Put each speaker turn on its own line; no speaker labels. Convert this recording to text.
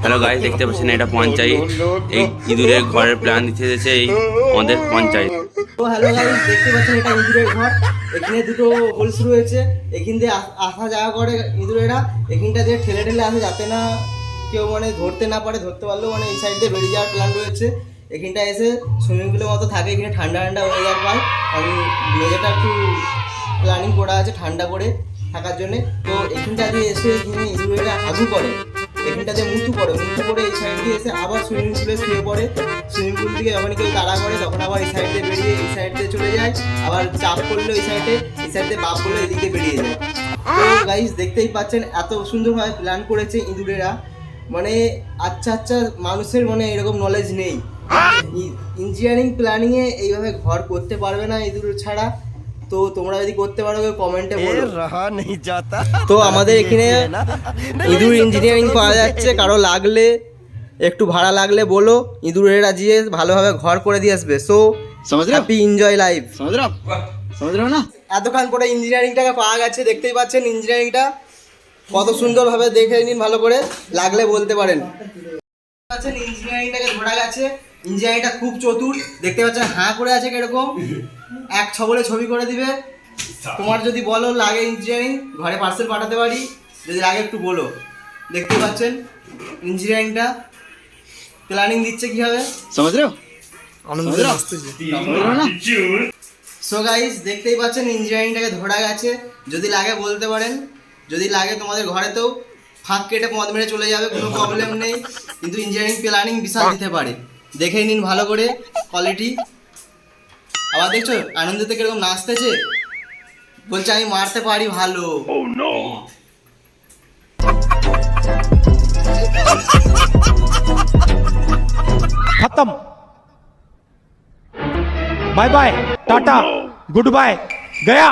Hello guys দেখতে পাচ্ছেন এটা পঞ্চায়েত। এই ইঁদুরের ঘরের প্ল্যান দিতে এসেছে এই আমাদের পঞ্চায়েত।
তো হ্যালো গাইস দেখতে পাচ্ছেন এটা ইঁদুরের ঘর। এখানে দুটো হোলস রয়েছে। এখান দিয়ে আসা যাওয়া করে ইঁদুরেরা। এখানটা দিয়ে ঠেলে ঠেলে আসে যাতে না কেউ মানে ধরতে না পারে, ধরতে পারলেও মানে এই সাইড দিয়ে বেরিয়ে যাওয়ার প্ল্যান রয়েছে। এখানটা এসে সুইমিং পুলের মতো থাকে, এখানে ঠান্ডা ঠান্ডা ওয়েদার পায়। কারণ মেঝেটা একটু প্ল্যানিং করা আছে ঠান্ডা করে থাকার জন্য। তো এখানটা দিয়ে এসে এখানে ইঁদুরেরা হাগু করে। এখানটাতে মুতু পড়ে মুতু পড়ে এই সাইড দিয়ে এসে আবার সুইমিং পুলে শুয়ে পড়ে। সুইমিং পুল থেকে যখন কেউ তাড়া করে তখন আবার এই সাইড দিয়ে বেরিয়ে এই সাইড দিয়ে চলে যায়। আবার চাপ করল এই সাইডে এই সাইড দিয়ে বাপ করল এদিকে বেরিয়ে যায়। তো গাইস দেখতেই পাচ্ছেন এত সুন্দরভাবে প্ল্যান করেছে ইঁদুরেরা। মানে আচ্ছা আচ্ছা মানুষের মানে এরকম নলেজ নেই। ইঞ্জিনিয়ারিং প্ল্যানিংয়ে এইভাবে ঘর করতে পারবে না ইঁদুর ছাড়া। তো তোমরা যদি করতে পারো কমেন্টে বলো। তো আমাদের এখানে ইঁদুর ইঞ্জিনিয়ারিং পাওয়া যাচ্ছে কারও লাগলে একটু ভাড়া লাগলে বলো ইঁদুরের আজিয়ে ভালোভাবে ঘর করে দিয়ে আসবে। সো হ্যাপি এনজয় লাইফ
না?
এতক্ষণ করে ইঞ্জিনিয়ারিংটাকে পাওয়া গেছে দেখতেই পাচ্ছেন ইঞ্জিনিয়ারিংটা কত সুন্দরভাবে দেখে নিন ভালো করে। লাগলে বলতে পারেন। পাচ্ছেন ইঞ্জিনিয়ারিংটাকে ধরা গেছে। ইঞ্জিনিয়ারিংটা খুব চতুর। দেখতে পাচ্ছেন হাঁ করে আছে কীরকম? এক ছবলে ছবি করে দিবে। তোমার যদি বলো লাগে ইঞ্জিনিয়ারিং ঘরে পার্সেল পাঠাতে পারি। যদি লাগে একটু বলো। দেখতে পাচ্ছেন ইঞ্জিনিয়ারিংটা প্ল্যানিং দিচ্ছে কীভাবে?
সমাজ
সো গাইস দেখতেই পাচ্ছেন ইঞ্জিনিয়ারিংটাকে ধরা গেছে। যদি লাগে বলতে পারেন। যদি লাগে তোমাদের ঘরেতেও। ফাঁক কেটে পদ মেরে চলে যাবে কোনো প্রবলেম নেই। কিন্তু ইঞ্জিনিয়ারিং প্ল্যানিং বিশাল দিতে পারে। দেখে নিন ভালো করে কোয়ালিটি আবার দেখছ আনন্দিতে কীরকম নাচতেছে? বলছে আমি মারতে পারি ভালো।
oh, খতম। Bye bye tata good bye Gaya